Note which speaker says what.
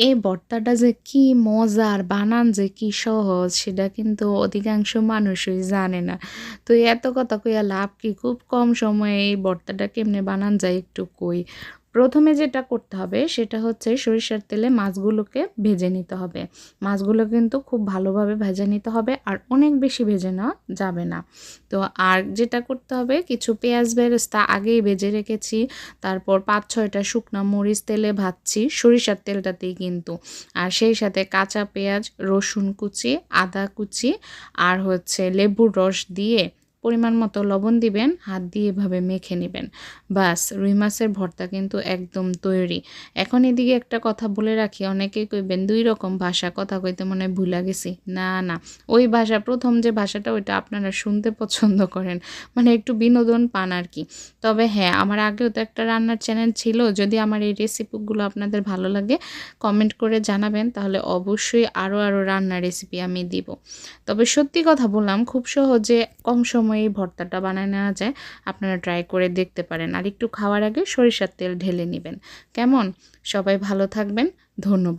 Speaker 1: এই ভর্তাটা যে কি মজার, বানান যে কি সহজ, সেটা কিন্তু অধিকাংশ মানুষই জানে না। তো এত কথা কইয়া লাভ কি? খুব কম সময়ে এই ভর্তাটা কেমনে বানান যায় একটু কই। প্রথমে যেটা করতে হবে সেটা হচ্ছে সরিষার তেলে মাছগুলোকে ভেজে নিতে হবে। মাছগুলো কিন্তু খুব ভালোভাবে ভেজে নিতে হবে আর অনেক বেশি ভেজে নেওয়া যাবে না। তো আর যেটা করতে হবে, কিছু পেঁয়াজ বেরেস্তা আগেই ভেজে রেখেছি, তারপর পাঁচ ছয়টা শুকনা মরিচ তেলে ভাজছি সরিষার তেলটাতেই কিন্তু। আর সেই সাথে কাঁচা পেঁয়াজ, রসুন কুচি, আদা কুচি আর হচ্ছে লেবুর রস দিয়ে পরিমাণ মতো লবণ দিবেন, হাত দিয়ে এভাবে মেখে নেবেন। বাস, রুই মাছের ভর্তা কিন্তু একদম তৈরি। এখন এদিকে একটা কথা বলে রাখি, অনেকেই কইবেন দুই রকম ভাষা, কথা কইতে মনে হয় ভুলা গেছি। না না, ওই ভাষা, প্রথম যে ভাষাটা, ওইটা আপনারা শুনতে পছন্দ করেন। মানে একটু বিনোদন পান আর কি। তবে হ্যাঁ আমার আগেও তো একটা রান্নার চ্যানেল ছিল, যদি আমার এই রেসিপিগুলো আপনাদের ভালো লাগে কমেন্ট করে জানাবেন, তাহলে অবশ্যই আরও আরও রান্নার রেসিপি আমি দিব। তবে সত্যি কথা বললাম, খুব সহজে কম সময়ে এই ভর্তাটা বানায় নেওয়া যায়। আপনারা ট্রাই করে দেখতে পারেন। আর একটু খাওয়ার আগে সরিষার তেল ঢেলে নেবেন। কেমন? সবাই ভালো থাকবেন। ধন্যবাদ।